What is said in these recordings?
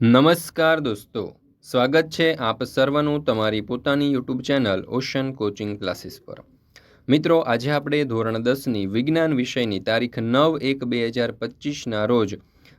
નમસ્કાર દોસ્તો, સ્વાગત છે આપ સર્વનું તમારી પોતાની YouTube channel ocean coaching classes પર. મિત્રો, આજે આપણે ધોરણ દસની વિજ્ઞાન વિષયની તારીખ નવ એક બે હજાર પચીસના રોજ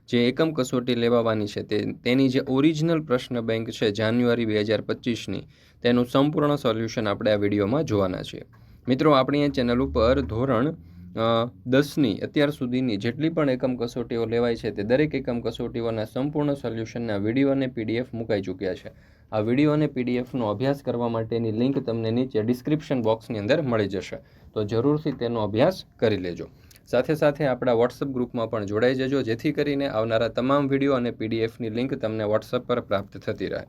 જે એકમ કસોટી લેવાવાની છે તે, તેની જે ઓરિજિનલ પ્રશ્ન બેંક છે જાન્યુઆરી બે હજાર પચીસની, તેનું સંપૂર્ણ સોલ્યુશન આપણે આ વિડીયોમાં જોવાના છીએ. મિત્રો, આપણી આ ચેનલ ઉપર ધોરણ દસની અત્યાર સુધીની જેટલી પણ એકમ કસોટીઓ લેવાય છે તે દરેક એકમ કસોટીઓના સંપૂર્ણ સોલ્યુશનના વીડિયો અને પીડીએફ મુકાઈ ચૂક્યા છે. આ વીડિયો અને પીડીએફનો અભ્યાસ કરવા માટેની લિંક તમને નીચે ડિસ્ક્રિપ્શન બોક્સની અંદર મળી જશે. તો જરૂરથી તેનો અભ્યાસ કરી લેજો. સાથે સાથે આપણા વોટ્સઅપ ગ્રુપમાં પણ જોડાઈ જજો, જેથી કરીને આવનારા તમામ વીડિયો અને પીડીએફની લિંક તમને વોટ્સઅપ પર પ્રાપ્ત થતી રહે.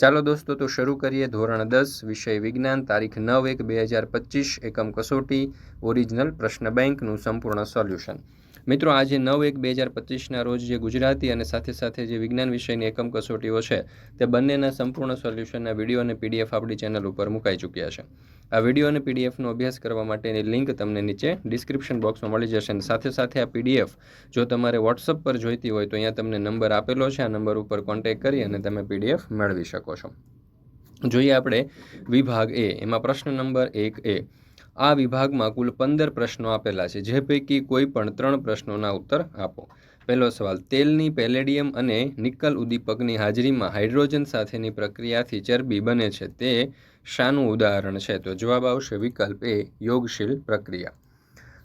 ચાલો દોસ્તો, તો શરૂ કરીએ ધોરણ દસ, વિષય વિજ્ઞાન, તારીખ નવ એક બે હજાર પચીસ, એકમ કસોટી, ઓરિજિનલ પ્રશ્ન બેંકનું સંપૂર્ણ સોલ્યુશન. મિત્રો, આજે નવ એક બે હજાર પચીસના રોજ જે ગુજરાતી અને સાથે સાથે જે વિજ્ઞાન વિષયની એકમ કસોટીઓ છે, તે બંનેના સંપૂર્ણ સોલ્યુશનના વીડિયો અને પીડીએફ આપણી ચેનલ ઉપર મુકાઈ ચૂક્યા છે. આ વીડિયો અને પીડીએફનો અભ્યાસ કરવા માટેની લિંક તમને નીચે ડિસ્ક્રિપ્શન બોક્સમાં મળી જશે અને સાથે સાથે આ પીડીએફ જો તમારે વોટ્સઅપ પર જોઈતી હોય, તો અહીંયા તમને નંબર આપેલો છે. આ નંબર ઉપર કોન્ટેક્ટ કરી અને તમે પીડીએફ મેળવી શકો છો. જોઈએ આપણે વિભાગ એ, એમાં પ્રશ્ન નંબર એક એ આ વિભાગમાં કુલ પંદર પ્રશ્નો આપેલા છે, જે પૈકી કોઈ પણ ત્રણ પ્રશ્નોના ઉત્તર આપો. પહેલો સવાલ, તેલની પેલેડિયમ અને નિકલ ઉદ્દીપકની હાજરીમાં હાઇડ્રોજન સાથેની પ્રક્રિયાથી ચરબી બને છે, તે શાનું ઉદાહરણ છે? તો જવાબ આવશે વિકલ્પ એ, યોગશીલ પ્રક્રિયા.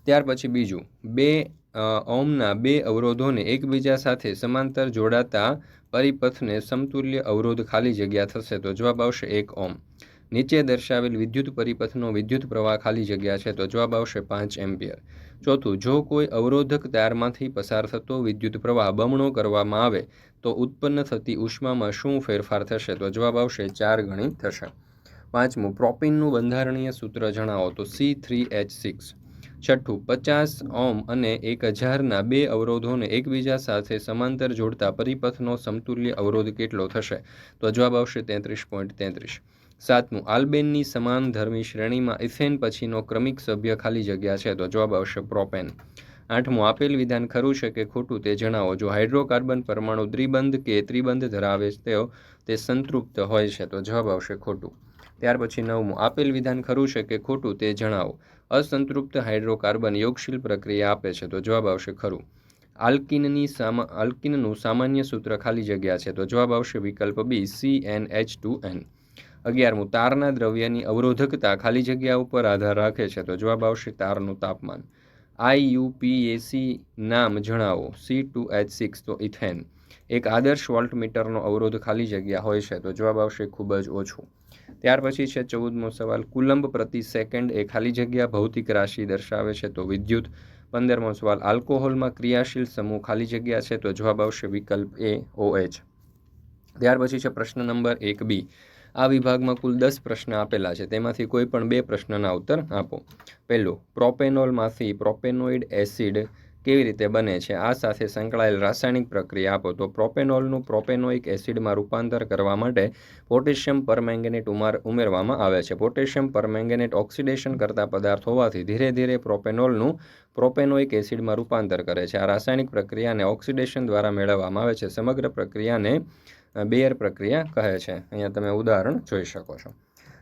ત્યાર પછી બીજું, બે ઓમના બે અવરોધોને એકબીજા સાથે સમાંતર જોડાતા પરિપથને સમતુલ્ય અવરોધ ખાલી જગ્યા થશે, તો જવાબ આવશે એક ઓમ નીચે દર્શાવેલ વિદ્યુત પરિપથનો વિદ્યુત પ્રવાહ ખાલી જગ્યા છે તો જવાબ આવશે પાંચ એમ્પિયર. ચોથું, જો કોઈ અવરોધક તારમાંથી પસાર થતો વિદ્યુત પ્રવાહ બમણો કરવામાં આવે, તો ઉત્પન્ન થતી ઉષ્મામાં શું ફેરફાર થશે? તો જવાબ આવશે ચાર ગણી થશે. પાંચમું, પ્રોપિનનું બંધારણીય સૂત્ર જણાવો તો સી થ્રી એચ સિક્સ. છઠ્ઠું, પચાસ ઓમ અને એક હજારના બે અવરોધોને એકબીજા સાથે સમાંતર જોડતા પરિપથનો સમતુલ્ય અવરોધ કેટલો થશે? તો જવાબ આવશે તેત્રીસ પોઈન્ટ તેત્રીસ. સાતમું, આલ્બેનની સમાન ધર્મી શ્રેણીમાં ઇથેન પછીનો ક્રમિક સભ્ય ખાલી જગ્યા છે, તો જવાબ આવશે પ્રોપેન. આઠમું, આપેલ વિધાન ખરું છે કે ખોટું તે જણાવો. જો હાઇડ્રોકાર્બન પરમાણુ દ્વિબંધ કે ત્રિબંધ ધરાવે તેઓ, તે સંતૃપ્ત હોય છે, તો જવાબ આવશે ખોટું. ત્યાર પછી નવમું, આપેલ વિધાન ખરું છે કે ખોટું તે જણાવો. અસંતૃપ્ત હાઇડ્રોકાર્બન યોગશીલ પ્રક્રિયા આપે છે, તો જવાબ આવશે ખરું. આલ્કિનની સામા, આલ્કિનનું સામાન્ય સૂત્ર ખાલી જગ્યા છે, તો જવાબ આવશે વિકલ્પ B C N H two N અગિયારમું તારના દ્રવ્યની અવરોધકતા ખાલી જગ્યા ઉપર આધાર રાખે છે, તો જવાબ આવશે તારનું તાપમાન. આઈયુપીએસી નામ જણાવો, સી ટુ એચ સિક્સ, તો ઇથેન. એક આદર્શ વોલ્ટમીટરનો અવરોધ ખાલી જગ્યા હોય છે, તો જવાબ આવશે ખૂબ જ ઓછું. ત્યાર પછી છે ચૌદમો સવાલ, કુલંબ પ્રતિ સેકન્ડ એ ખાલી જગ્યા ભૌતિક રાશિ દર્શાવે છે, તો વિદ્યુત. પંદરમો સવાલ, આલ્કોહોલમાં ક્રિયાશીલ સમૂહ ખાલી જગ્યા છે, તો જવાબ આવશે વિકલ્પ એ, ઓએચ. ત્યાર પછી છે પ્રશ્ન નંબર એક બી આ વિભાગમાં કુલ દસ પ્રશ્ન આપેલા છે. તેમાંથી કોઈ પણ બે પ્રશ્નના ઉત્તર આપો. પહેલું, પ્રોપેનોલમાંથી પ્રોપેનોઇડ એસિડ કેવી રીતે બને છે? આ સાથે સંકળાયેલ રાસાયણિક પ્રક્રિયા આપો. તો પ્રોપેનોલનું પ્રોપેનોઇક એસિડમાં રૂપાંતર કરવા માટે પોટેશિયમ પરમેંગેનેટ ઉમાર, ઉમેરવામાં આવે છે. પોટેશિયમ પરમેંગેનેટ ઓક્સિડેશન કરતા પદાર્થ હોવાથી ધીરે ધીરે પ્રોપેનોલનું પ્રોપેનોઇક એસિડમાં રૂપાંતર કરે છે. આ રાસાયણિક પ્રક્રિયાને ઓક્સિડેશન દ્વારા મેળવવામાં આવે છે. સમગ્ર પ્રક્રિયાને બેયર પ્રક્રિયા કહે છે. અહીંયા તમે ઉદાહરણ જોઈ શકો છો.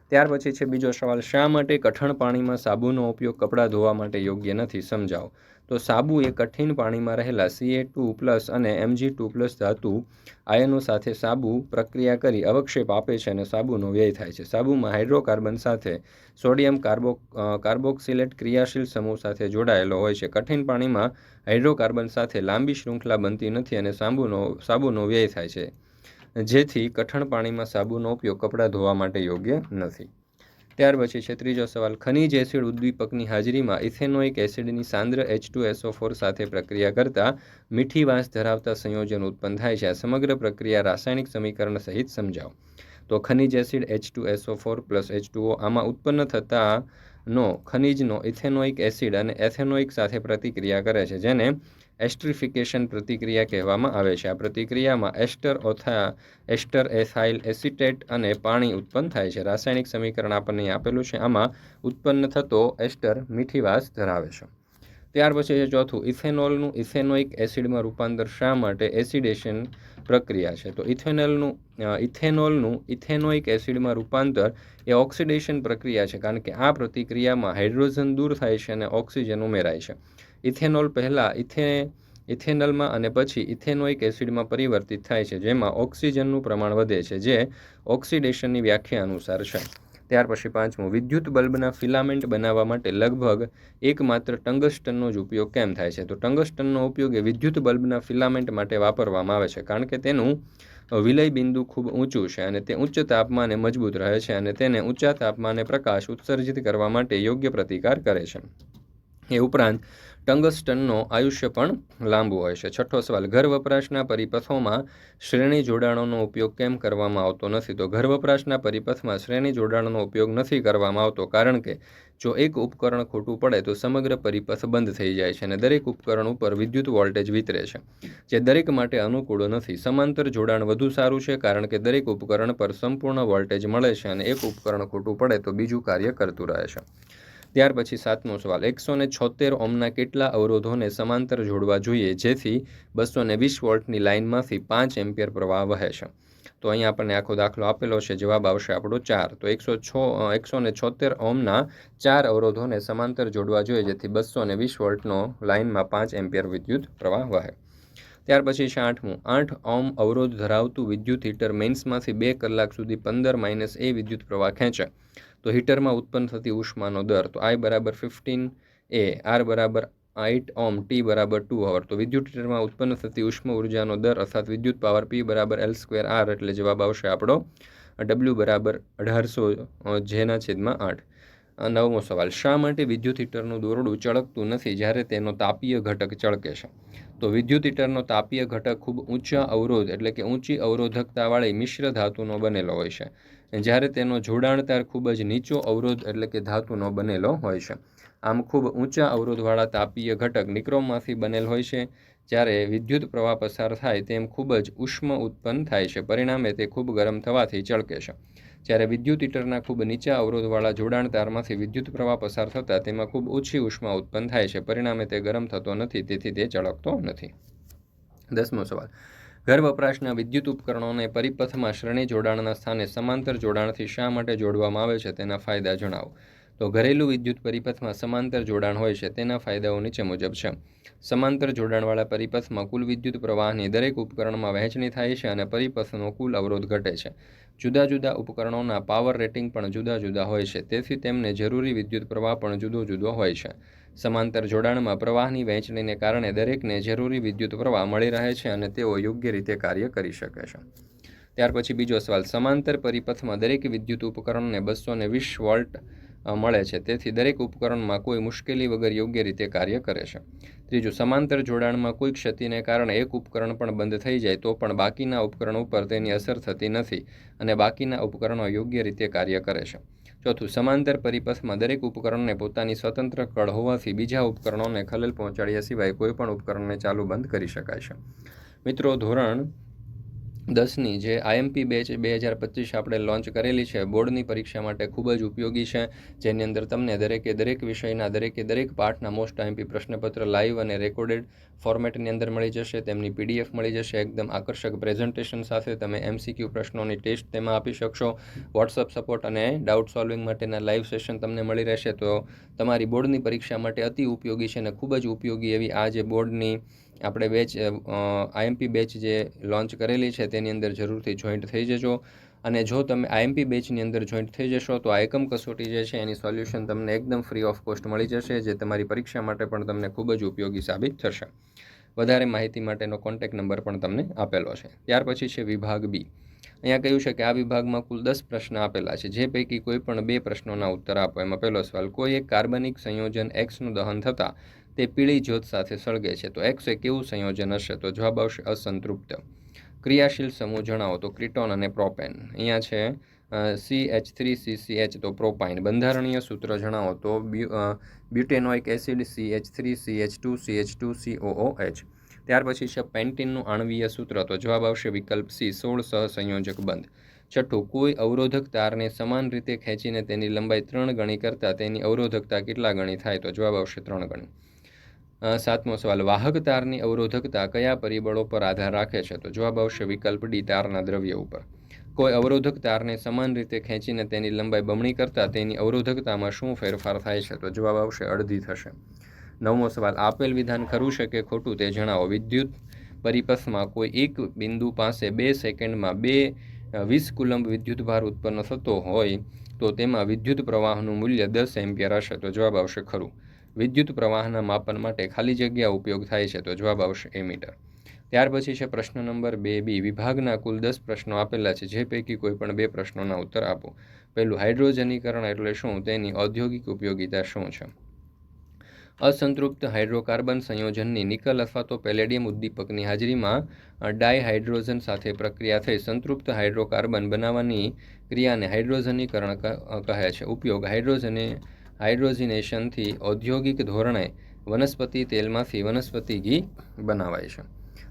ત્યાર પછી છે બીજો સવાલ, શા માટે કઠણ પાણીમાં સાબુનો ઉપયોગ કપડાં ધોવા માટે યોગ્ય નથી? સમજાવો. તો સાબુ એ કઠિન પાણીમાં રહેલા સીએ ટુ પ્લસ અને એમજી ટુ પ્લસ ધાતુ આયનો સાથે સાબુ પ્રક્રિયા કરી અવક્ષેપ આપે છે અને સાબુનો વ્યય થાય છે. સાબુમાં હાઇડ્રોકાર્બન સાથે સોડિયમ કાર્બો કાર્બોક્સિલેટ ક્રિયાશીલ સમૂહ સાથે જોડાયેલો હોય છે. કઠિન પાણીમાં હાઇડ્રોકાર્બન સાથે લાંબી શૃંખલા બનતી નથી અને સાબુનો સાબુનો વ્યય થાય છે. જેથી કઠણ પાણીમાં સાબુનો ઉપયોગ કપડાં ધોવા માટે યોગ્ય નથી. ત્યાર પછી છે, ત્રીજો સવાલ. ખનિજ એસિડ ઉદ્દીપકની હાજરીમાં ઇથેનોઇક એસિડની સાંદ્ર એચ ટુ એસઓ ફોર સાથે પ્રક્રિયા કરતાં મીઠી વાંસ ધરાવતા સંયોજન ઉત્પન્ન થાય છે. આ સમગ્ર પ્રક્રિયા રાસાયણિક સમીકરણ સહિત સમજાવો. તો ખનિજ acid H two SO four plus H two O આમાં ઉત્પન્ન થતા નો ખનિજનો ઇથેનોઇક એસિડ અને એથેનોઇક સાથે પ્રતિક્રિયા કરે છે, જેને એસ્ટ્રિફિકેશન પ્રતિક્રિયા કહેવામાં આવે છે. આ પ્રતિક્રિયામાં એસ્ટર ઓથા એસ્ટર એથાઇલ એસિટેટ અને પાણી ઉત્પન્ન થાય છે. રાસાયણિક સમીકરણ આપણને આપેલું છે. આમાં ઉત્પન્ન થતો એસ્ટર મીઠી વાસ ધરાવે છે. ત્યાર પછી છે ચોથું, ઇથેનોલનું ઇથેનોઇક એસિડમાં રૂપાંતર શા માટે? એસિડેશન પ્રક્રિયા છે. તો ઇથેનોલનું ઇથેનોલનું ઇથેનોઇક એસિડમાં રૂપાંતર એ ઓક્સિડેશન પ્રક્રિયા છે. કારણ કે આ પ્રતિક્રિયામાં હાઇડ્રોજન દૂર થાય છે અને ઓક્સિજન ઉમેરાય છે. ઇથેનોલ પહેલાં ઇથે, ઇથેનલમાં અને પછી ઇથેનોઇક એસિડમાં પરિવર્તિત થાય છે, જેમાં ઓક્સિજનનું પ્રમાણ વધે છે, જે ઓક્સિડેશનની વ્યાખ્યા અનુસાર છે. ત્યાર પછી પાંચમું, વિદ્યુત બલ્બના ફિલામેન્ટ બનાવવા માટે લગભગ એકમાત્ર ટંગસ્ટનનો જ ઉપયોગ કેમ થાય છે? તો ટંગસ્ટનનો ઉપયોગ એ વિદ્યુત બલ્બના ફિલામેન્ટ માટે વાપરવામાં આવે છે, કારણ કે તેનું વિલય બિંદુ ખૂબ ઊંચું છે અને તે ઉચ્ચ તાપમાને મજબૂત રહે છે અને તેને ઊંચા તાપમાને પ્રકાશ ઉત્સર્જિત કરવા માટે યોગ્ય પ્રતિકાર કરે છે. એ ઉપરાંત ટંગસ્ટનનો આયુષ્ય પણ લાંબુ હોય છે. છઠ્ઠો સવાલ, ઘર વપરાશના પરિપથોમાં શ્રેણી જોડાણોનો ઉપયોગ કેમ કરવામાં આવતો નથી? તો ઘર વપરાશના પરિપથમાં શ્રેણી જોડાણોનો ઉપયોગ નથી કરવામાં આવતો કારણ કે જો એક ઉપકરણ ખોટું પડે તો સમગ્ર પરિપથ બંધ થઈ જાય છે અને દરેક ઉપકરણ ઉપર વિદ્યુત વોલ્ટેજ વિતરે છે. જે દરેક માટે અનુકૂળ નથી. સમાંતર જોડાણ વધુ સારું છે કારણ કે દરેક ઉપકરણ પર સંપૂર્ણ વોલ્ટેજ મળે છે અને એક ઉપકરણ ખોટું પડે તો બીજું કાર્ય કરતું રહે છે. ત્યાર પછી સાતમો સવાલ. એકસો ને છોતેર ઓમના કેટલા અવરોધોને સમાંતર જોડવા જોઈએ? જેથી બસો ને વીસ વોલ્ટની લાઇનમાંથી પાંચ એમ્પિયર પ્રવાહ વહે છે. તો અહીંયા આપણને આખો દાખલો આપેલો છે. જવાબ આવશે આપણો ચાર. તો એકસો છ એકસો ને છોતેર ઓમના ચાર અવરોધોને સમાંતર જોડવા જોઈએ, જેથી બસો ને વીસ વોલ્ટનો લાઇનમાં પાંચ એમ્પિયર વિદ્યુત પ્રવાહ વહે. ત્યાર પછી છે આઠમું. આઠ ઓમ અવરોધ ધરાવતું વિદ્યુત હીટર મેન્સમાંથી બે કલાક સુધી પંદર માઇનસ એ વિદ્યુત પ્રવાહ ખેંચે. તો હીટરમાં ઉત્પન્ન થતી ઉષ્માનો દર. તો આઈ બરાબર ફિફ્ટીન એ, આર બરાબર આઈટ ઓમ ટી બરાબર ટુ અવર. તો વિદ્યુત હીટરમાં ઉત્પન્ન થતી ઉષ્મા ઉર્જાનો દર અર્થાત વિદ્યુત પાવર પી બરાબર એલ સ્ક્વેર આર એટલે જવાબ આવશે આપણો ડબલ્યુ બરાબર અઢારસો જેના છેદમાં આઠ. નવમો સવાલ. શા માટે વિદ્યુત હીટરનું દોરડું ચળકતું નથી જ્યારે તેનો તાપીય ઘટક ચળકે છે? તો વિદ્યુત હીટરનો તાપીય ઘટક ખૂબ ઊંચા અવરોધ એટલે કે ઊંચી અવરોધકતાવાળી મિશ્ર ધાતુનો બનેલો હોય છે. જ્યારે તેનો જોડાણતાર ખૂબ જ નીચો અવરોધ એટલે કે ધાતુનો બનેલો હોય છે. આમ ખૂબ ઊંચા અવરોધવાળા તાપીય ઘટક નિક્રોમમાંથી બનેલ હોય છે. જ્યારે વિદ્યુત પ્રવાહ પસાર થાય તેમ ખૂબ જ ઉષ્મ ઉત્પન્ન થાય છે. પરિણામે તે ખૂબ ગરમ થવાથી ચળકે છે. જ્યારે વિદ્યુત હીટરના ખૂબ નીચા અવરોધવાળા જોડાણ તારમાંથી વિદ્યુત પ્રવાહ પસાર થતાં તેમાં ખૂબ ઓછી ઉષ્મા ઉત્પન્ન થાય છે. પરિણામે તે ગરમ થતો નથી, તેથી તે ચળકતો નથી. દસમો સવાલ. ઘર વપરાશના વિદ્યુત ઉપકરણોને પરિપથમાં શ્રેણી જોડાણના સ્થાને સમાંતર જોડાણથી શા માટે જોડવામાં આવે છે તેના ફાયદા જણાવો. તો ઘરેલું વિદ્યુત પરિપથમાં સમાંતર જોડાણ હોય છે તેના ફાયદાઓ નીચે મુજબ છે. સમાંતર જોડાણવાળા પરિપથમાં કુલ વિદ્યુત પ્રવાહની દરેક ઉપકરણમાં વહેંચણી થાય છે અને પરિપથનો કુલ અવરોધ ઘટે છે. જુદા જુદા ઉપકરણોના પાવર રેટિંગ પણ જુદા જુદા હોય છે. તેથી તેમને જરૂરી વિદ્યુત પ્રવાહ પણ જુદો જુદો હોય છે. સમાંતર જોડાણમાં પ્રવાહની વહેંચણીને કારણે દરેકને જરૂરી વિદ્યુત પ્રવાહ મળી રહે છે અને તેઓ યોગ્ય રીતે કાર્ય કરી શકે છે. ત્યાર પછી બીજો સવાલ, સમાંતર પરિપથમાં દરેક વિદ્યુત ઉપકરણને બસો વીસ વોલ્ટ મળે છે. તેથી દરેક ઉપકરણમાં કોઈ મુશ્કેલી વગર યોગ્ય રીતે કાર્ય કરે છે. ત્રીજું, સમાંતર જોડાણમાં કોઈ ક્ષતિને કારણે એક ઉપકરણ પણ બંધ થઈ જાય તો પણ બાકીના ઉપકરણ ઉપર તેની અસર થતી નથી અને બાકીના ઉપકરણો યોગ્ય રીતે કાર્ય કરે છે. ચોથું, સમાંતર પરિપથમાં દરેક ઉપકરણને પોતાની સ્વતંત્ર કળ હોવાથી બીજા ઉપકરણોને ખલેલ પહોંચાડ્યા સિવાય કોઈપણ ઉપકરણને ચાલુ બંધ કરી શકાય છે. મિત્રો, ધોરણ દસની જે આઈએમપી બેચ બે હજાર પચીસ આપણે લોન્ચ કરેલી છે, બોર્ડની પરીક્ષા માટે ખૂબ જ ઉપયોગી છે. જેની અંદર તમને દરેકે દરેક વિષયના, દરેકે દરેક પાઠના મોસ્ટ આઈએમપી પ્રશ્નપત્ર લાઈવ અને રેકોર્ડેડ ફોર્મેટની અંદર મળી જશે. તેમની પીડીએફ મળી જશે. એકદમ આકર્ષક પ્રેઝન્ટેશન સાથે તમે એમસીક્યુ પ્રશ્નોની ટેસ્ટ તેમાં આપી શકશો. વોટ્સઅપ સપોર્ટ અને ડાઉટ સોલ્વિંગ માટેના લાઈવ સેશન તમને મળી રહેશે. તો તમારી બોર્ડની પરીક્ષા માટે અતિ ઉપયોગી છે અને ખૂબ જ ઉપયોગી એવી આ જે બોર્ડની આપણે બેચ આઈએમપી બેચ જે લોન્ચ કરેલી છે, તેની અંદર જરૂરથી જોઈન્ટ થઈ જજો. અને જો તમે આઈએમપી બેચની અંદર જોઈન્ટ થઈ જશો, તો આ એકમ કસોટી જે છે, એની સોલ્યુશન તમને એકદમ ફ્રી ઓફ કોસ્ટ મળી જશે, જે તમારી પરીક્ષા માટે પણ તમને ખૂબ જ ઉપયોગી સાબિત થશે. વધારે માહિતી માટેનો કોન્ટેક્ટ નંબર પણ તમને આપેલો છે. ત્યાર પછી છે વિભાગ બી અહીંયા કહ્યું છે કે આ વિભાગમાં કુલ દસ પ્રશ્ન આપેલા છે. જે પૈકી કોઈ પણ બે પ્રશ્નોના ઉત્તર આપો. એમાં પહેલો સવાલ, કોઈ એક કાર્બનિક સંયોજન એક્સનું દહન થતાં તે પીળી જ્યોત સાથે સળગે છે. તો એક્સ એ કેવું સંયોજન હશે? તો જવાબ આવશે અસંતૃપ્ત. ક્રિયાશીલ સમૂહ જણાવો. તો ક્રિટોન અને પ્રોપેન. અહીંયા છે C H three C C H તો પ્રોપાઇન. બંધારણીય સૂત્ર જણાવો. તો બ્યુ butanoic acid C H three C H two C H two C O H ત્યાર પછી છે પેન્ટીનનું આણવીય સૂત્ર. તો જવાબ આવશે વિકલ્પ સી સોળ સહસંયોજક બંધ. છઠ્ઠું, કોઈ અવરોધક તારને સમાન રીતે ખેંચીને તેની લંબાઈ ત્રણ ગણી કરતાં તેની અવરોધકતા કેટલા ગણી થાય? તો જવાબ આવશે ત્રણ ગણી. સાતમો સવાલ વાહક તારની અવરોધકતા કયા પરિબળો પર આધાર રાખે છે? તો જવાબ આવશે વિકલ્પ ડી, તારના દ્રવ્ય ઉપર. કોઈ અવરોધક તારને સમાન રીતે ખેંચીને તેની લંબાઈ બમણી કરતાં તેની અવરોધકતામાં શું ફેરફાર થાય છે? તો જવાબ આવશે અડધી થશે. નવમો સવાલ, આપેલ વિધાન ખરું છે કે ખોટું તે જણાવો. વિદ્યુત પરિપથમાં કોઈ એક બિંદુ પાસે બે સેકન્ડમાં બે વીસ કુલંબ વિદ્યુત ભાર ઉત્પન્ન થતો હોય તો તેમાં વિદ્યુત પ્રવાહનું મૂલ્ય દસ એમ્પિયર હશે. તો જવાબ આવશે ખરું. વિદ્યુત પ્રવાહના માપન માટે ખાલી જગ્યા ઉપયોગ થાય છે, તો જવાબ આવશે એમીટર ત્યાર પછી છે પ્રશ્ન નંબર બે બી. વિભાગના કુલ દસ પ્રશ્નો આપેલા છે, જે પૈકી કોઈ પણ બે પ્રશ્નોના ઉત્તર આપો. પહેલું, હાઇડ્રોજનીકરણ એટલે શું? તેની ઔદ્યોગિક ઉપયોગિતા શું છે? અસંતૃપ્ત હાઇડ્રોકાર્બન સંયોજનની નિકલ અથવા તો પેલેડિયમ ઉદ્દીપકની હાજરીમાં ડાયહાઇડ્રોજન સાથે પ્રક્રિયા થઈ સંતૃપ્ત હાઇડ્રોકાર્બન બનાવવાની ક્રિયાને હાઇડ્રોજનીકરણ કહે છે. ઉપયોગ, હાઇડ્રોજને હાઇડ્રોજિનેશનથી ઔદ્યોગિક ધોરણે વનસ્પતિ તેલમાંથી વનસ્પતિ ઘી બનાવાય છે.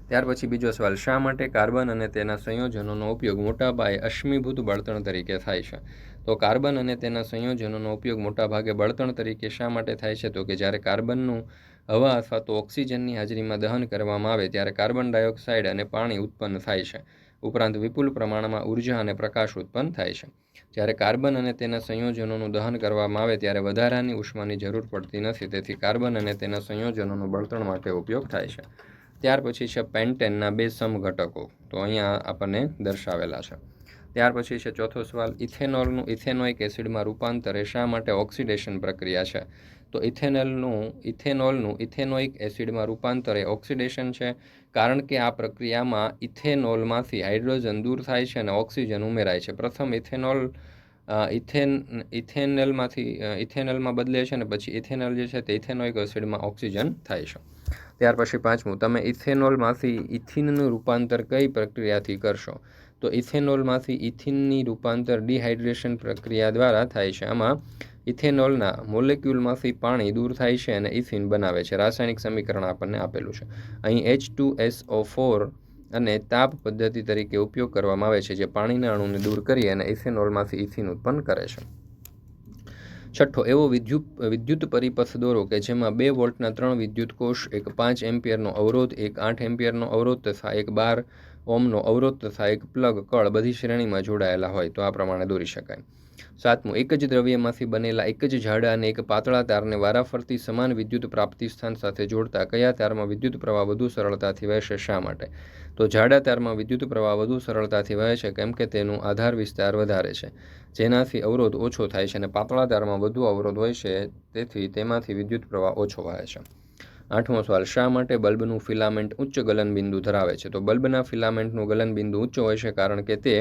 ત્યાર પછી બીજો સવાલ, શા માટે કાર્બન અને તેના સંયોજનોનો ઉપયોગ મોટા અશ્મિભૂત બળતણ તરીકે થાય છે? તો કાર્બન અને તેના સંયોજનોનો ઉપયોગ મોટાભાગે બળતણ તરીકે શા માટે થાય છે? તો કે જ્યારે કાર્બનનું હવા અથવા તો ઓક્સિજનની હાજરીમાં દહન કરવામાં આવે, ત્યારે કાર્બન ડાયોક્સાઇડ અને પાણી ઉત્પન્ન થાય છે. ઉપરાંત વિપુલ પ્રમાણમાં ઊર્જા અને પ્રકાશ ઉત્પન્ન થાય છે. જ્યારે કાર્બન અને તેના સંયોજનોનું દહન કરવામાં આવે ત્યારે વધારાની ઉષ્માની જરૂર પડતી નથી, તેથી કાર્બન અને તેના સંયોજનોનો બળતણ માટે ઉપયોગ થાય છે. ત્યાર પછી છે પેન્ટેનના બે સમઘટકો, તો અહીંયા આપણને દર્શાવેલા છે. ત્યાર પછી છે ચોથો સવાલ, ઇથેનોલનું ઇથેનોઇક એસિડમાં રૂપાંતર એ શા માટે ઓક્સિડેશન પ્રક્રિયા છે? તો ઇથેનલનું, ઇથેનોલનું ઇથેનોઇક એસિડમાં રૂપાંતર એ ઓક્સિડેશન છે, કારણ કે આ પ્રક્રિયામાં ઇથેનોલમાંથી હાઇડ્રોજન દૂર થાય છે અને ઓક્સિજન ઉમેરાય છે. પ્રથમ ઇથેનોલ ઇથેન, ઇથેનલમાંથી ઇથેનલમાં બદલે છે અને પછી ઇથેનોલ જે છે તે ઇથેનોઇક એસિડમાં ઓક્સિજન થાય છે. ત્યાર પછી પાંચમું, તમે ઇથેનોલમાંથી ઇથિનનું રૂપાંતર કઈ પ્રક્રિયાથી કરશો? તો ઇથેનોલમાંથી ઇથિનની રૂપાંતર ડિહાઇડ્રેશન પ્રક્રિયા દ્વારા થાય છે. આમાં ઇથેનોલના મોલેક્યુલમાંથી પાણી દૂર થાય છે અને ઇથિન બનાવે છે. રાસાયણિક સમીકરણ આપણને આપેલું છે. અહીં H two S O four અને તાપ પદ્ધતિ તરીકે ઉપયોગ કરવામાં આવે છે, જે પાણીના અણુને દૂર કરી અને ઇથેનોલમાંથી ઇથિન ઉત્પન્ન કરે છે. છઠ્ઠો, એવો વિદ્યુત વિદ્યુત પરિપથ દોરો કે જેમાં બે વોલ્ટના ત્રણ વિદ્યુત કોષ, એક પાંચ એમ્પિયરનો અવરોધ, એક આઠ એમ્પિયરનો અવરોધ તથા એક બાર ઓમનો અવરોધ તથા એક પ્લગ કળ બધી શ્રેણીમાં જોડાયેલા હોય તો આ પ્રમાણે દોરી શકાય. સાતમું, એક જ દ્રવ્યમાંથી બનેલા એક જ જાડા અને એક પાતળા તારને વારાફરતી સમાન વિદ્યુત પ્રાપ્તિ સ્થાન સાથે જોડતા કયા તારમાં વિદ્યુત પ્રવાહ વધુ સરળતાથી વહેશે, શા માટે? તો જાડા તારમાં વિદ્યુત પ્રવાહ વધુ સરળતાથી વહે છે કેમ કે તેનું આધાર વિસ્તાર વધારે છે. જેનાથી અવરોધ ઓછો થાય છે અને પાતળા તારમાં વધુ અવરોધ હોય છે, તેથી તેમાંથી વિદ્યુત પ્રવાહ ઓછો વહે છે. આઠમો સવાલ, શા માટે બલ્બનું ફિલામેન્ટ ઉચ્ચ ગલનબિંદુ ધરાવે છે? તો બલ્બના ફિલામેન્ટનું ગલનબિંદુ ઊંચો હોય છે કારણ કે તે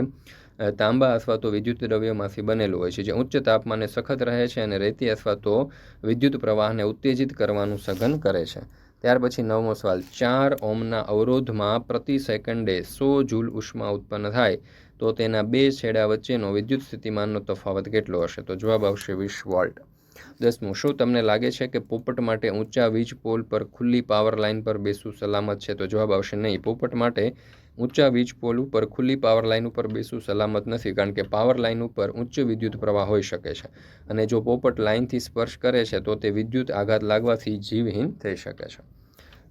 તાંબા અથવા તો વિદ્યુત દ્રવ્યમાંથી બનેલું હોય છે. જે ઉચ્ચ તાપમાને સખત રહે છે અને રેતી અથવા તો વિદ્યુત પ્રવાહને ઉત્તેજિત કરવાનું સઘન કરે છે. ત્યાર પછી નવમો સવાલ, ચાર ઓમના અવરોધમાં પ્રતિ સેકન્ડે સો જૂલ ઉષ્મા ઉત્પન્ન થાય, તો તેના બે છેડા વચ્ચેનો વિદ્યુત સ્થિતિમાનનો તફાવત કેટલો હશે? તો જવાબ આવશે વીસ વોલ્ટ. દસમું, શું તમને લાગે છે કે પોપટ માટે ઊંચા વીજ પોલ પર ખુલ્લી પાવર લાઇન પર બેસવું સલામત છે? તો જવાબ આવશે નહીં. પોપટ માટે ઊંચા વીજ પોલ ઉપર ખુલ્લી પાવર લાઇન ઉપર બેસવું સલામત નથી, કારણ કે પાવર લાઇન ઉપર ઉચ્ચ વિદ્યુત પ્રવાહ હોઈ શકે છે. અને જો પોપટ લાઇનથી સ્પર્શ કરે છે, તો તે વિદ્યુત આઘાત લાગવાથી જીવહીન થઈ શકે છે.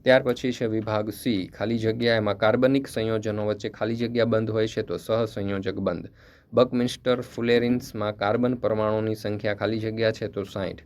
ત્યાર પછી છે વિભાગ સી. ખાલી જગ્યા એમાં કાર્બનિક સંયોજનો વચ્ચે ખાલી જગ્યા બંધ હોય છે, તો સહસંયોજક બંધ. બકમિન્સ્ટર ફુલેરિન્સમાં કાર્બન પરમાણુની સંખ્યા ખાલી જગ્યા છે તો સાઠ.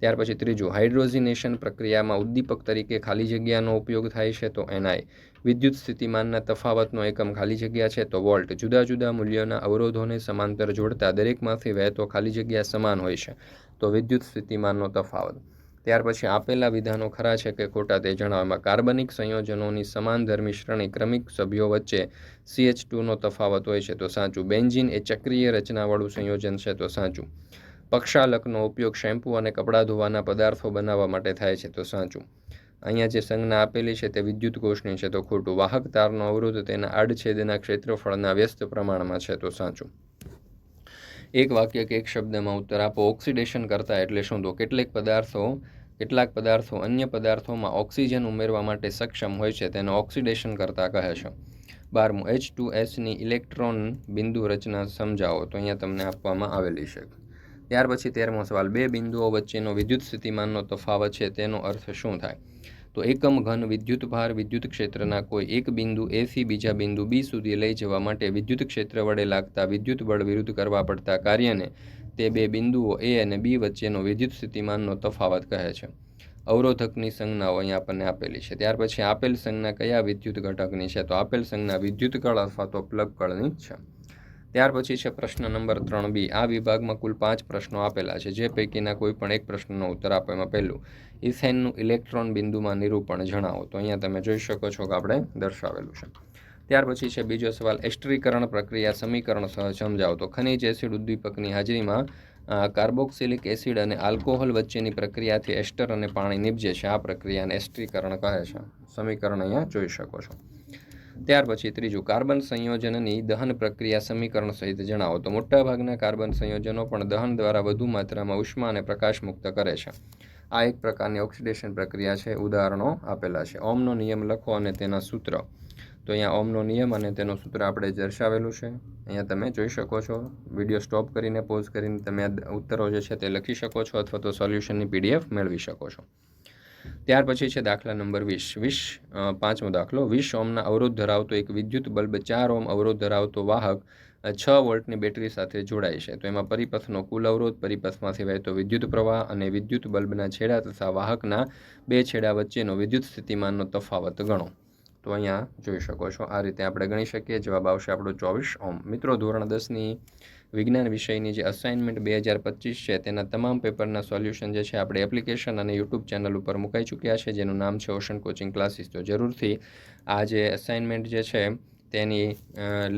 ત્યાર પછી ત્રીજું, હાઇડ્રોજિનેશન પ્રક્રિયામાં ઉદ્દીપક તરીકે ખાલી જગ્યાનો ઉપયોગ થાય છે તો એનઆઈ. વિદ્યુત સ્થિતિમાનના તફાવતનો એકમ ખાલી જગ્યા છે તો વોલ્ટ. જુદા જુદા મૂલ્યોના અવરોધોને સમાંતર જોડતા દરેકમાંથી વહેતો ખાલી જગ્યા સમાન હોય છે. તો વિદ્યુત સ્થિતિમાનનો તફાવત. ત્યાર પછી આપેલા વિધાનો ખરા છે કે ખોટા તે જણાવવામાં કાર્બનિક સંયોજનોની સમાનધર્મી શ્રેણી ક્રમિક સભ્યો વચ્ચે સીએચ ટુનો તફાવત હોય છે તો સાચું. બેન્ઝીન એ ચક્રીય રચનાવાળું સંયોજન છે તો સાચું. પક્ષાલકનો ઉપયોગ શેમ્પૂ અને કપડાં ધોવાના પદાર્થો બનાવવા માટે થાય છે તો સાચું. અહીંયા જે સંજ્ઞા આપેલી છે તે વિદ્યુત કોષની છે તો ખોટું. વાહક તારનો અવરોધ તેના આડછેદના ક્ષેત્રફળના વ્યસ્ત પ્રમાણમાં છે તો સાચું. એક વાક્ય કે એક શબ્દમાં ઉત્તર આપો. ઓક્સિડેશન કરતા એટલે શું તો કેટલેક પદાર્થો, કેટલાક પદાર્થો અન્ય પદાર્થોમાં ઓક્સિજન ઉમેરવા માટે સક્ષમ હોય છે, તેને ઓક્સિડેશન કરતા કહે છે. બારમું એચ ટુ એસની ઇલેક્ટ્રોન બિંદુ રચના સમજાવો. તો અહીંયા તમને આપવામાં આવેલી છે. ત્યાર પછી તેરમો સવાલ, બે બિંદુઓ વચ્ચેનો વિદ્યુત સ્થિતિમાનનો તફાવત છે, તેનો અર્થ શું થાય? તો એકમ ઘન વિદ્યુત ભાર વિદ્યુત ક્ષેત્રના કોઈ એક બિંદુ એથી બીજા બિંદુ બી સુધી લઈ જવા માટે વિદ્યુત ક્ષેત્ર વડે લાગતા વિદ્યુત બળ વિરુદ્ધ કરવા પડતા કાર્યને તે બે બિંદુઓ એ અને બી વચ્ચેનો વિદ્યુત સ્થિતિમાનનો તફાવત કહે છે. અવરોધકની સંજ્ઞાઓ અહીંયા આપણને આપેલી છે. ત્યાર પછી આપેલ સંજ્ઞા કયા વિદ્યુત ઘટકની છે? તો આપેલ સંજ્ઞા વિદ્યુત કળ અથવા તો પ્લગ કળની છે. ત્યાર પછી છે પ્રશ્ન નંબર ત્રણ બી આ વિભાગમાં કુલ પાંચ પ્રશ્નો આપેલા છે. જે પૈકીના કોઈ પણ એક પ્રશ્નનો ઉત્તર આપવામાં પહેલું. ઇથેનનું ઇલેક્ટ્રોન બિંદુમાં નિરૂપણ જણાવો. તો અહીંયા તમે જોઈ શકો છો કે આપણે દર્શાવેલું છે. ત્યાર પછી છે બીજો સવાલ, એસ્ટરીકરણ પ્રક્રિયા સમીકરણ સહ સમજાવો. તો ખનિજ એસિડ ઉદ્દીપકની હાજરીમાં કાર્બોક્સિલિક એસિડ અને આલ્કોહોલ વચ્ચેની પ્રક્રિયાથી એસ્ટર અને પાણી નીપજે છે. આ પ્રક્રિયાને એસ્ટ્રીકરણ કહે છે. સમીકરણ અહીંયા જોઈ શકો છો. ત્યાર પછી ત્રીજું, કાર્બન સંયોજનની દહન પ્રક્રિયા સમીકરણ સહિત જણાવો. તો મોટાભાગના કાર્બન સંયોજનો પણ દહન દ્વારા વધુ માત્રામાં ઉષ્મા અને પ્રકાશ મુક્ત કરે છે. આ એક પ્રકારની ઓક્સિડેશન પ્રક્રિયા છે, ઉદાહરણો આપેલા છે. ઓમનો નિયમ લખો અને તેના સૂત્ર. તો અહીંયા ઓમનો નિયમ અને તેનું સૂત્ર આપણે દર્શાવેલું છે. અહીંયા તમે જોઈ શકો છો. વીડિયો સ્ટોપ કરીને પોઝ કરીને તમે ઉત્તરો જે છે તે લખી શકો છો અથવા તો સોલ્યુશનની પીડીએફ મેળવી શકો છો. ત્યાર પછી છે દાખલા નંબર વીસ. વીસ પાંચમો દાખલો. વીસ ઓમના અવરોધ ધરાવતો એક વિદ્યુત બલ્બ ચાર ઓમ અવરોધ ધરાવતો વાહક છ વોલ્ટની બેટરી સાથે જોડાય છે. તો એમાં પરિપથનો કુલ અવરોધ, પરિપથમાંથી વહેતો વિદ્યુત પ્રવાહ અને વિદ્યુત બલ્બના છેડા તથા વાહકના બે છેડા વચ્ચેનો વિદ્યુત સ્થિતિમાનનો તફાવત ગણો. તો અહીંયા જોઈ શકો છો, આ રીતે આપણે ગણી શકીએ. જવાબ આવશે આપણો ચોવીસ ઓમ મિત્રો, ધોરણ દસની વિજ્ઞાન વિષયની જે અસાઇનમેન્ટ બે હજાર પચીસ છે, તેના તમામ પેપરના સોલ્યુશન જે છે, આપણે એપ્લિકેશન અને યુટ્યુબ ચેનલ ઉપર મુકાઈ ચૂક્યા છે. જેનું નામ છે ઓશન કોચિંગ ક્લાસીસ તો જરૂરથી આ જે અસાઇનમેન્ટ જે છે તેની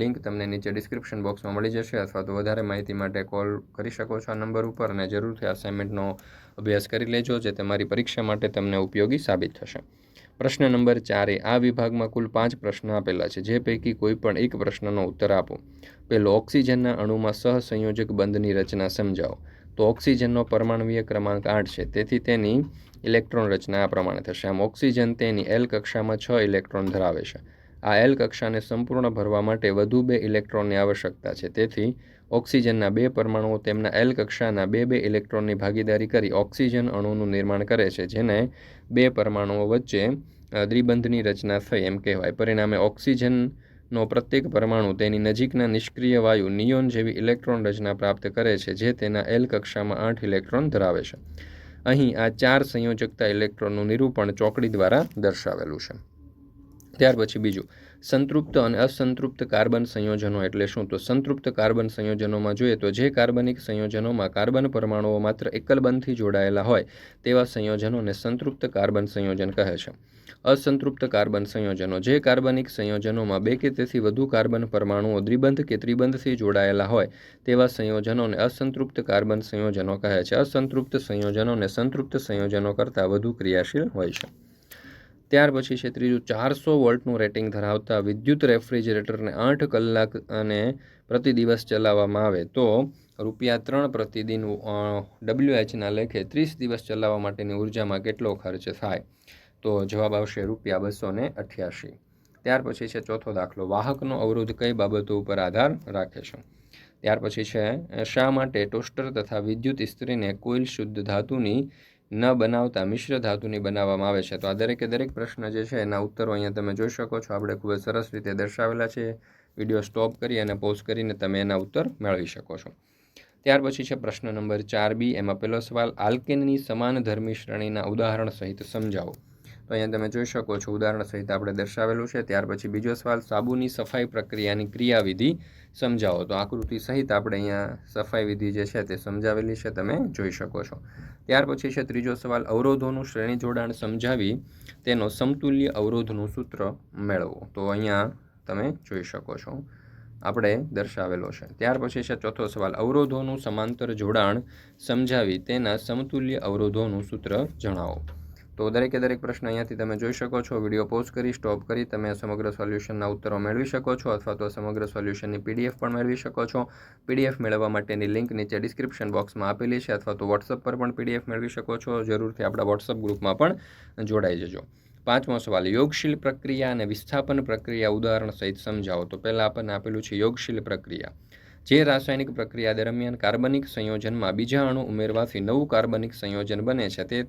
લિંક તમને નીચે ડિસ્ક્રિપ્શન બોક્સમાં મળી જશે અથવા તો વધારે માહિતી માટે કોલ કરી શકો છો આ નંબર ઉપર અને જરૂરથી અસાઇનમેન્ટનો અભ્યાસ કરી લેજો જે તમારી પરીક્ષા માટે તમને ઉપયોગી સાબિત થશે. પ્રશ્ન નંબર ચારે આ વિભાગમાં કુલ પાંચ પ્રશ્ન આપેલા છે, જે પૈકી કોઈ પણ એક પ્રશ્નનો ઉત્તર આપો. પહેલો, ઓક્સિજનના અણુમાં સહસંયોજક બંધની રચના સમજાવો. તો ઓક્સિજનનો પરમાણુય ક્રમાંક આઠ છે, તેથી તેની ઇલેક્ટ્રોન રચના આ પ્રમાણે થશે. આમ ઓક્સિજન તેની એલ કક્ષામાં છ ઇલેક્ટ્રોન ધરાવે છે. આ એલ કક્ષાને સંપૂર્ણ ભરવા માટે વધુ બે ઇલેક્ટ્રોનની આવશ્યકતા છે. તેથી, ઓક્સિજનના બે પરમાણુઓ તેમના એલ કક્ષાના બે બે ઇલેક્ટ્રોનની ભાગીદારી કરી ઓક્સિજન અણુનું નિર્માણ કરે છે, જેને બે પરમાણુઓ વચ્ચે દ્વિબંધની રચના થઈ એમ કહેવાય. પરિણામે, ઓક્સિજનનો પ્રત્યેક પરમાણુ તેની નજીકના નિષ્ક્રિય વાયુ નિયોન જેવી ઇલેક્ટ્રોન રચના પ્રાપ્ત કરે છે, જે તેના એલ કક્ષામાં આઠ ઇલેક્ટ્રોન ધરાવે છે. અહીં આ ચાર સંયોજકતા ઇલેક્ટ્રોનનું નિરૂપણ ચોકડી દ્વારા દર્શાવેલું છે. ત્યાર પછી બીજું, સંતૃપ્ત અને અસંતૃપ્ત કાર્બન સંયોજનો એટલે શું? તો સંતૃપ્ત કાર્બન સંયોજનોમાં જોઈએ તો જે કાર્બનિક સંયોજનોમાં કાર્બન પરમાણુઓ માત્ર એકલબંધથી જોડાયેલા હોય, તેવા સંયોજનોને સંતૃપ્ત કાર્બન સંયોજન કહે છે. અસંતૃપ્ત કાર્બન સંયોજનો, જે કાર્બનિક સંયોજનોમાં બે કે તેથી વધુ કાર્બન પરમાણુઓ દ્વિબંધ કે ત્રિબંધથી જોડાયેલા હોય, તેવા સંયોજનોને અસંતૃપ્ત કાર્બન સંયોજનો કહે છે. અસંતૃપ્ત સંયોજનોને સંતૃપ્ત સંયોજનો કરતાં વધુ ક્રિયાશીલ હોય છે. ત્યાર પછી છે ત્રીજું ચારસો વોલ્ટનું રેટિંગ ધરાવતા વિદ્યુત રેફ્રિજરેટરને આઠ કલાક અને પ્રતિ દિવસ ચલાવવામાં આવે તો રૂપિયા ત્રણ પ્રતિદિન ડબલ્યુએચના લેખે ત્રીસ દિવસ ચલાવવા માટેની ઉર્જામાં કેટલો ખર્ચ થાય? તો જવાબ આવશે રૂપિયા બસો ને અઠ્યાસી. ત્યાર પછી છે ચોથો દાખલો. વાહકનો અવરોધ કઈ બાબતો ઉપર આધાર રાખે છે? ત્યાર પછી છે, શા માટે ટોસ્ટર તથા વિદ્યુત ઇસ્ત્રીને કોઇલ શુદ્ધ ધાતુની ન બનાવતા મિશ્ર ધાતુની બનાવવામાં આવે છે. તો આ દરેકે દરેક પ્રશ્ન જે છે એના ઉત્તરો અહીંયા તમે જોઈ શકો છો. આપણે ખૂબ જ સરસ રીતે દર્શાવેલા છે. વીડિયો સ્ટોપ કરી અને પોઝ કરીને તમે એના ઉત્તર મેળવી શકો છો. ત્યાર પછી છે પ્રશ્ન નંબર ચાર બી. એમાં પહેલો સવાલ, આલ્કેનની સમાન ધર્મી શ્રેણીના ઉદાહરણ સહિત સમજાવો. તો અહીંયા તમે જોઈ શકો છો, ઉદાહરણ સહિત આપણે દર્શાવેલું છે. ત્યાર પછી બીજો સવાલ, સાબુની સફાઈ પ્રક્રિયાની ક્રિયાવિધિ સમજાવો. તો આકૃતિ સહિત આપણે અહીંયા સફાઈ વિધિ જે છે તે સમજાવેલી છે, તમે જોઈ શકો છો. ત્યાર પછી છે ત્રીજો સવાલ, અવરોધોનું શ્રેણી જોડાણ સમજાવી તેનો સમતુલ્ય અવરોધનું સૂત્ર મેળવો. તો અહીંયા તમે જોઈ શકો છો, આપણે દર્શાવેલો છે. ત્યાર પછી છે ચોથો સવાલ, અવરોધોનું સમાંતર જોડાણ સમજાવી તેના સમતુલ્ય અવરોધોનું સૂત્ર જણાવો. તો દરેકે દરેક પ્રશ્ન અહીંયાથી તમે જોઈ શકો છો. વીડિયો પોઝ કરી, સ્ટોપ કરી તમે સમગ્ર સોલ્યુશનના ઉત્તરો મેળવી શકો છો અથવા તો સમગ્ર સોલ્યુશનની પીડીએફ પણ મેળવી શકો છો. પીડીએફ મેળવવા માટેની લિંક નીચે ડિસ્ક્રિપ્શન બોક્સમાં આપેલી છે અથવા તો વોટ્સઅપ પર પણ પીડીએફ મેળવી શકો છો. જરૂરથી આપણા વોટ્સઅપ ગ્રુપમાં પણ જોડાઈ જજો. પાંચમો સવાલ, યોગશીલ પ્રક્રિયા અને વિસ્થાપન પ્રક્રિયા ઉદાહરણ સહિત સમજાવો. તો પહેલાં આપણને આપેલું છે યોગશીલ પ્રક્રિયા. જે રાસાયણિક પ્રક્રિયા દરમિયાન કાર્બનિક સંયોજનમાં બીજા અણુ ઉમેરવાથી નવું કાર્બનિક સંયોજન બને છે. તે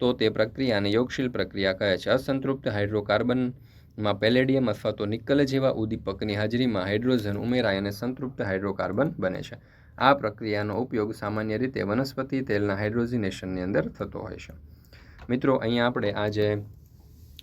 તો તે પ્રક્રિયાને યોગશીલ પ્રક્રિયા કહે છે. અસંતૃપ્ત હાઇડ્રોકાર્બનમાં પેલેડિયમ અથવા તો નિકલ જેવા ઉદ્દીપકની હાજરીમાં હાઇડ્રોજન ઉમેરાય અને સંતૃપ્ત હાઇડ્રોકાર્બન બને છે. આ પ્રક્રિયાનો ઉપયોગ સામાન્ય રીતે વનસ્પતિ તેલના હાઇડ્રોજિનેશનની અંદર થતો હોય છે. મિત્રો, અહીંયા આપણે આ જે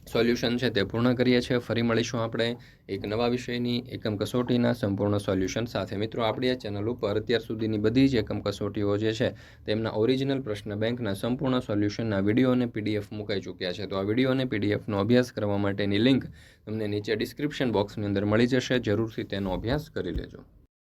સોલ્યુશન છે તે પૂર્ણ કરીએ છીએ. ફરી મળીશું આપણે એક નવા વિષયની એકમ કસોટીના સંપૂર્ણ સોલ્યુશન સાથે. મિત્રો, આપણી આ ચેનલ ઉપર અત્યાર સુધીની બધી જ એકમ કસોટીઓ જે છે, તેમના ઓરિજિનલ પ્રશ્ન બેંકના સંપૂર્ણ સોલ્યુશનના વીડિયો અને પીડીએફ મુકાઈ ચૂક્યા છે. તો આ વીડિયો અને પીડીએફનો અભ્યાસ કરવા માટેની લિંક તમને નીચે ડિસ્ક્રિપ્શન બોક્સની અંદર મળી જશે. જરૂરથી તેનો અભ્યાસ કરી લેજો.